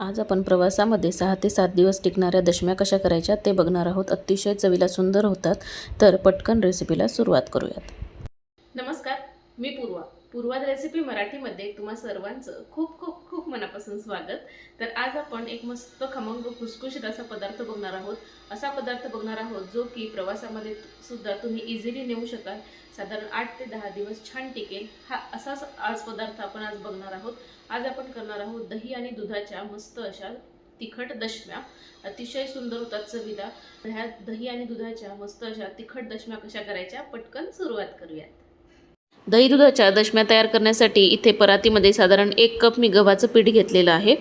आज आपण प्रवासामध्ये सहा ते सात दिवस टिकणाऱ्या दशम्या कशा करायच्या ते बघणार आहोत. अतिशय चवीला सुंदर होतात. तर पटकन रेसिपीला सुरुवात करूयात. नमस्कार मी पूर्वा. पूर्वाद रेसिपी मराठीमध्ये तुम्हा सर्वांचं खूप खूप खूप मनापासून स्वागत. तर आज आपण एक मस्त खमंग खुसखुशीत असा पदार्थ बघणार आहोत. असा पदार्थ बघणार आहोत जो की प्रवासामध्ये सुद्धा तुम्ही इझिली नेऊ शकाल. साधारण आठ ते दहा दिवस छान टिकेल. हा असाच आज पदार्थ आपण आज बघणार आहोत. आज आपण करणार आहोत दही आणि दुधाच्या मस्त अशा तिखट दशम्या. अतिशय सुंदर होतात चवीला. ह्या दही आणि दुधाच्या मस्त अशा तिखट दशम्या कशा करायच्या? पटकन सुरुवात करूयात. दही दुधाच्या दशम्या तयार करण्यासाठी इथे परातीमध्ये साधारण एक कप मी गव्हाचं पीठ घेतलेलं आहे.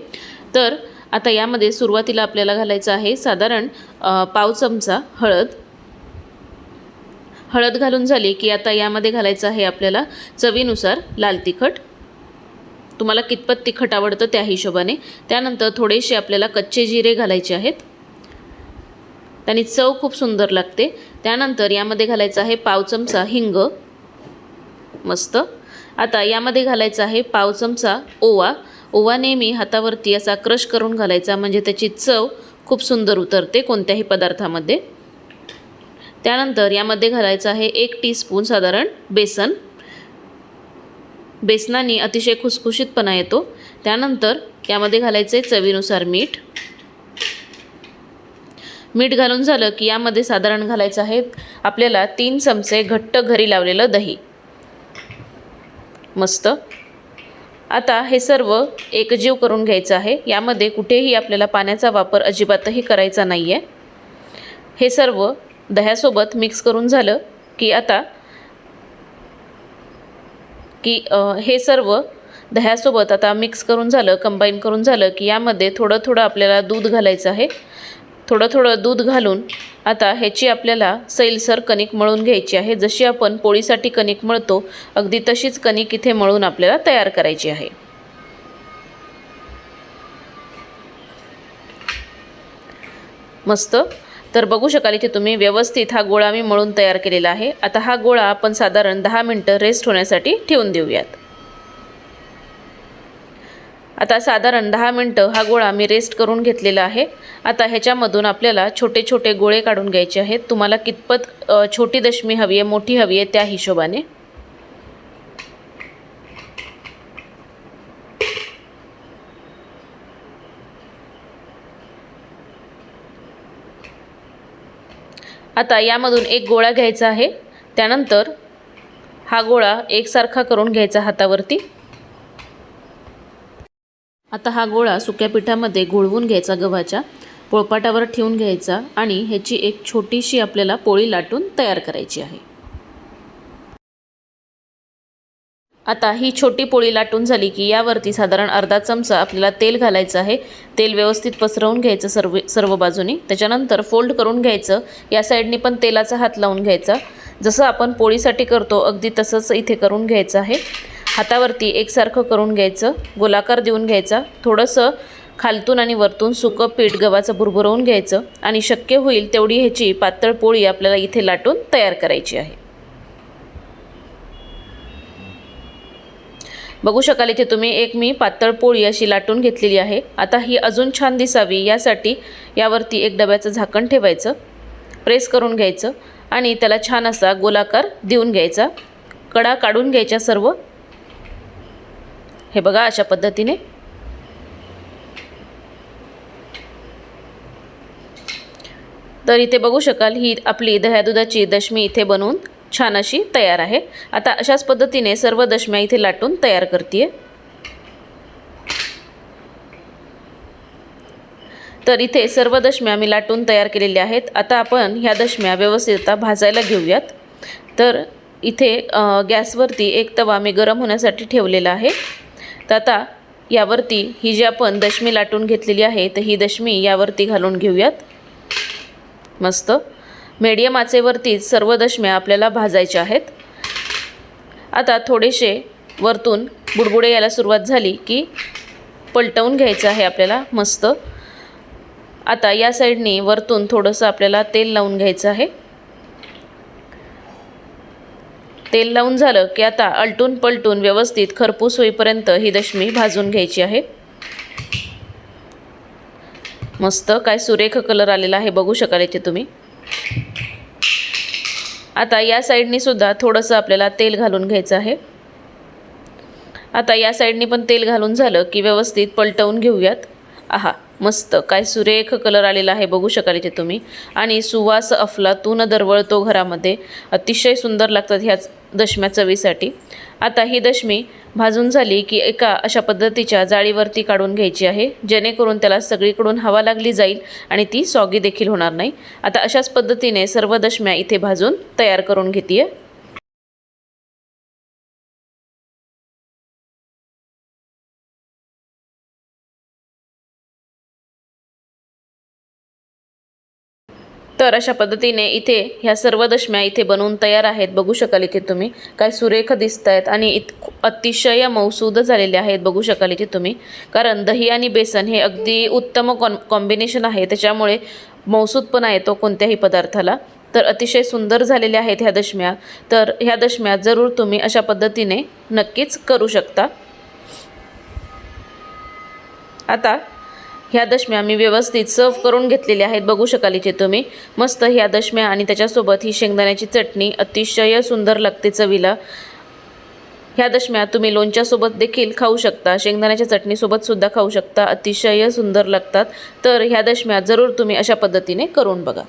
तर आता यामध्ये सुरुवातीला आपल्याला घालायचं आहे साधारण पाव चमचा हळद. हळद घालून झाली की आता यामध्ये घालायचं आहे आपल्याला चवीनुसार लाल तिखट. तुम्हाला कितपत तिखट आवडतं त्या हिशोबाने. त्यानंतर थोडेसे आपल्याला कच्चे जिरे घालायचे आहेत. त्याने चव खूप सुंदर लागते. त्यानंतर यामध्ये घालायचं आहे पाव चमचा हिंग. मस्त. आता यामध्ये घालायचा आहे पाव चमचा ओवा. ओवा नेहमी हातावरती असा क्रश करून घालायचा म्हणजे त्याची चव खूप सुंदर उतरते कोणत्याही पदार्थामध्ये. त्यानंतर यामध्ये घालायचं आहे एक टीस्पून साधारण बेसन. बेसनाने अतिशय खुसखुशीतपणा येतो. त्यानंतर यामध्ये घालायचं आहे चवीनुसार मीठ. मीठ घालून झालं की यामध्ये साधारण घालायचं आहे आपल्याला तीन चमचे घट्ट घरी लावलेलं दही. मस्त. आता हे सर्व एकजीव करून घ्यायचं आहे. यामध्ये कुठेही आपल्याला पाण्याचा वापर अजिबातही करायचा नाही आहे हे सर्व दह्यासोबत मिक्स करून झालं की आता की हे सर्व दह्यासोबत आता मिक्स करून झालं कंबाईन करून झालं की यामध्ये थोडं थोडं आपल्याला दूध घालायचं आहे. थोडं थोडं दूध घालून आता ह्याची आपल्याला सैलसर कणिक मळून घ्यायची आहे. जशी आपण पोळीसाठी कणिक मळतो अगदी तशीच कणिक इथे मळून आपल्याला तयार करायची आहे. मस्त? तर बघू शकाल इथे तुम्ही व्यवस्थित हा गोळा मी मळून तयार केलेला आहे. आता हा गोळा आपण साधारण दहा मिनटं रेस्ट होण्यासाठी ठेवून देऊयात. आता साधारण दहा मिनटं हा गोळा मी रेस्ट करून घेतलेला आहे. आता ह्याच्यामधून आपल्याला छोटे छोटे गोळे काढून घ्यायचे आहेत. तुम्हाला कितपत छोटी दशमी हवी आहे मोठी हवी आहे त्या हिशोबाने. आता यामधून एक गोळा घ्यायचा आहे. त्यानंतर हा गोळा एकसारखा करून घ्यायचा हातावरती. आता हा गोळा सुक्या पिठामध्ये घोळवून घ्यायचा गव्हाच्या पोळपाटावर ठेवून घ्यायचा आणि ह्याची एक छोटीशी आपल्याला पोळी लाटून तयार करायची आहे. आता ही छोटी पोळी लाटून झाली की यावरती साधारण अर्धा चमचा आपल्याला तेल घालायचं आहे. तेल व्यवस्थित पसरवून घ्यायचं सर्व सर्व बाजूनी. त्याच्यानंतर फोल्ड करून घ्यायचं. या साईडनी पण तेलाचा हात लावून घ्यायचा. जसं आपण पोळीसाठी करतो अगदी तसंच इथे करून घ्यायचं आहे. हातावरती एकसारखं करून घ्यायचं गोलाकार देऊन घ्यायचा थोडंसं खालतून आणि वरतून सुकं पीठ गव्हाचं भुरभुरवून घ्यायचं आणि शक्य होईल तेवढी ह्याची पातळ पोळी आपल्याला इथे लाटून तयार करायची आहे. बघू शकाल इथे तुम्ही एक मी पातळ पोळी अशी लाटून घेतलेली आहे. आता ही अजून छान दिसावी यासाठी यावरती एक डब्याचं झाकण ठेवायचं प्रेस करून घ्यायचं आणि त्याला छान असा गोलाकार देऊन घ्यायचा. कडा काढून घ्यायच्या सर्व हे बघा अशा पद्धतीने. तर इथे बघू शकाल ही आपली दह्या दुधाची दशमी इथे बनवून छान अशी तयार आहे. आता अशाच पद्धतीने सर्व दशम्या इथे लाटून तयार करते तर इथे सर्व दशम्या मी लाटून तयार केलेल्या आहेत. आता आपण ह्या दशम्या व्यवस्थित आता भाजायला घेऊयात. तर इथे गॅसवरती एक तवा मी गरम होण्यासाठी ठेवलेला आहे. तर आता यावरती ही जी आपण दशमी लाटून घेतलेली आहे तर ही दशमी यावरती घालून घेऊयात. मस्त. मीडियम आचेवरतीच सर्व दशम्या आपल्याला भाजायच्या आहेत. आता थोडेसे वरतून बुडबुडे यायला सुरुवात झाली की पलटवून घ्यायचं आहे आपल्याला. मस्त. आता या साईडनी वरतून थोडंसं आपल्याला तेल लावून घ्यायचं आहे. तेल लावून झालं की आता अलटून पलटून व्यवस्थित खरपूस होईपर्यंत ही दशमी भाजून घ्यायची आहे. मस्त काय सुरेख कलर आलेला आहे बघू शकाल इथे तुम्ही. आता या साईडनी सुद्धा थोडंसं आपल्याला तेल घालून घ्यायचं आहे. आता या साईडनी पण तेल घालून झालं की व्यवस्थित पलटवून घेऊयात. आहा मस्त काय सुरेख कलर आलेला आहे बघू शकाल इथे तुम्ही. आणि सुवास अफलातून दरवळतो घरामध्ये. अतिशय सुंदर लागतात ह्या दशम्या चवीसाठी. आता ही दशमी भाजून झाली की एका अशा पद्धतीच्या जाळीवरती काढून घ्यायची आहे जेणेकरून त्याला सगळीकडून हवा लागली जाईल आणि ती सॉगी देखील होणार नाही. आता अशाच पद्धतीने सर्व दशम्या इथे भाजून तयार करून घेते अशा पद्धतीने इथे ह्या सर्व दशम्या इथे बनवून तयार आहेत. बघू शकाल इथे तुम्ही. काय सुरेख दिसत आहेत आणि इत अतिशय मौसूद झालेले आहेत. बघू शकाल इथे तुम्ही. कारण दही आणि बेसन हे अगदी उत्तम कॉन कॉम्बिनेशन आहे. त्याच्यामुळे मौसूदपणा येतो कोणत्याही पदार्थाला. तर अतिशय सुंदर झालेल्या आहेत ह्या दशम्या. तर ह्या दशम्या जरूर तुम्ही अशा पद्धतीने नक्कीच करू शकता. आता ह्या दशम्या मी व्यवस्थित सर्व करून घेतलेल्या आहेत. बघू शकाल इथे तुम्ही. मस्त ह्या दशम्या आणि त्याच्यासोबत ही शेंगदाण्याची चटणी अतिशय सुंदर लागते चवीला. ह्या दशम्या तुम्ही लोणच्यासोबत देखील खाऊ शकता. शेंगदाण्याच्या चटणीसोबत सुद्धा खाऊ शकता. अतिशय सुंदर लागतात. तर ह्या दशम्या जरूर तुम्ही अशा पद्धतीने करून बघा.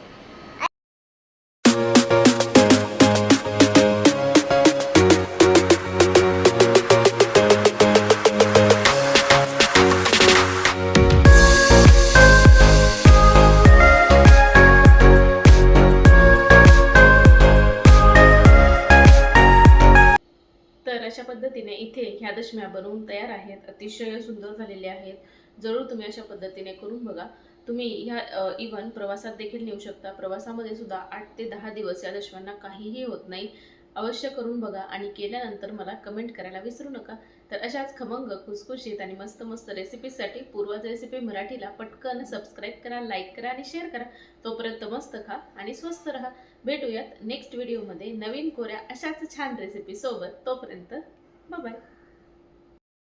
पद्धतीने इथे ह्या दशम्या बनवून तयार आहेत. अतिशय सुंदर झालेल्या आहेत. जरूर तुम्ही अशा पद्धतीने करून बघा. तुम्ही ह्या इवन प्रवासात देखील नेऊ शकता. प्रवासामध्ये सुद्धा आठ ते दहा दिवस या दशम्यांना काहीही होत नाही. अवश्य करून बघा आणि केल्यानंतर मला कमेंट करायला विसरू नका. तर अशाच खमंग खुसखुशीत आणि मस्त मस्त रेसिपीसाठी पूर्वज रेसिपी मराठीला पटकन सबस्क्राईब करा लाईक करा आणि शेअर करा. तोपर्यंत मस्त खा आणि स्वस्त राहा. भेटूयात नेक्स्ट व्हिडिओमध्ये नवीन कोऱ्या अशाच छान रेसिपीसोबत तोपर्यंत Bye-bye.